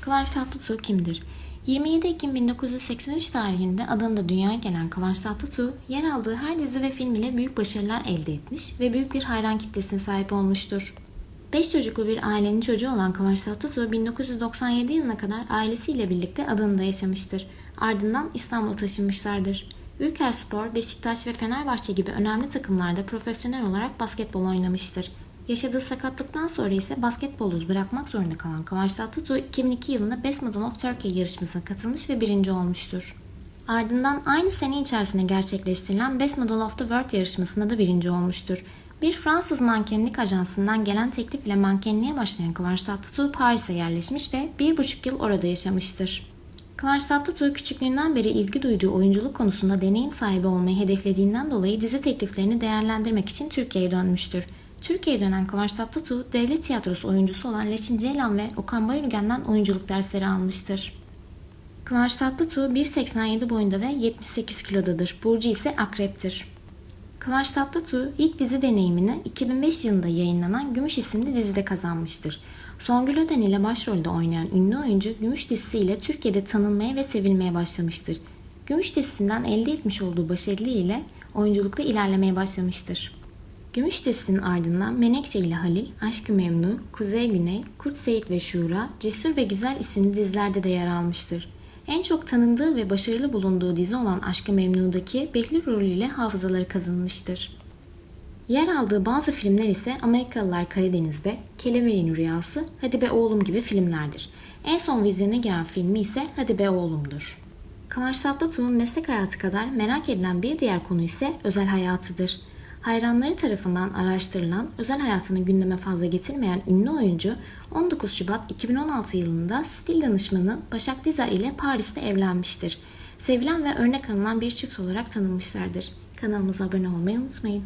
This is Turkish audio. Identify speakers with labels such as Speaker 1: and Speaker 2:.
Speaker 1: Kıvanç Tatlıtuğ kimdir? 27 Ekim 1983 tarihinde adında dünyaya gelen Kıvanç Tatlıtuğ, yer aldığı her dizi ve film ile büyük başarılar elde etmiş ve büyük bir hayran kitlesine sahip olmuştur. 5 çocuklu bir ailenin çocuğu olan Kıvanç Tatlıtuğ 1997 yılına kadar ailesiyle birlikte Adana'da yaşamıştır. Ardından İstanbul'a taşınmışlardır. Ülkerspor, Beşiktaş ve Fenerbahçe gibi önemli takımlarda profesyonel olarak basketbol oynamıştır. Yaşadığı sakatlıktan sonra ise basketbolu bırakmak zorunda kalan Kıvanç Tatlıtuğ 2002 yılında Best Model of Turkey yarışmasına katılmış ve birinci olmuştur. Ardından aynı sene içerisinde gerçekleştirilen Best Model of the World yarışmasında da birinci olmuştur. Bir Fransız mankenlik ajansından gelen teklif ile mankenliğe başlayan Kıvanç Tatlıtuğ Paris'e yerleşmiş ve bir buçuk yıl orada yaşamıştır. Kıvanç Tatlıtuğ küçüklüğünden beri ilgi duyduğu oyunculuk konusunda deneyim sahibi olmayı hedeflediğinden dolayı dizi tekliflerini değerlendirmek için Türkiye'ye dönmüştür. Türkiye'ye dönen Kıvanç Tatlıtuğ, devlet tiyatrosu oyuncusu olan Leçin Ceylan ve Okan Bayülgen'den oyunculuk dersleri almıştır. Kıvanç Tatlıtuğ 1.87 boyunda ve 78 kilodadır. Burcu ise akreptir. Kıvanç Tatlıtuğ ilk dizi deneyimini 2005 yılında yayınlanan Gümüş isimli dizide kazanmıştır. Songül Öden ile başrolde oynayan ünlü oyuncu Gümüş dizisiyle Türkiye'de tanınmaya ve sevilmeye başlamıştır. Gümüş dizisinden elde etmiş olduğu başarılı ile oyunculukta ilerlemeye başlamıştır. Gümüş dizisinin ardından Menekşe ile Halil, Aşkı Memnu, Kuzey Güney, Kurt Seyit ve Şura, Cesur ve Güzel isimli dizilerde de yer almıştır. En çok tanındığı ve başarılı bulunduğu dizi olan Aşkı Memnu'daki Behlül rolüyle hafızaları kazanmıştır. Yer aldığı bazı filmler ise Amerikalılar Karadeniz'de, Kelebeğin Rüyası, Hadi Be Oğlum gibi filmlerdir. En son vizyona giren filmi ise Hadi Be Oğlum'dur. Kıvanç Tatlıtuğ'un meslek hayatı kadar merak edilen bir diğer konu ise özel hayatıdır. Hayranları tarafından araştırılan, özel hayatını gündeme fazla getirmeyen ünlü oyuncu 19 Şubat 2016 yılında stil danışmanı Başak Dizer ile Paris'te evlenmiştir. Sevilen ve örnek alınan bir çift olarak tanınmışlardır. Kanalımıza abone olmayı unutmayın.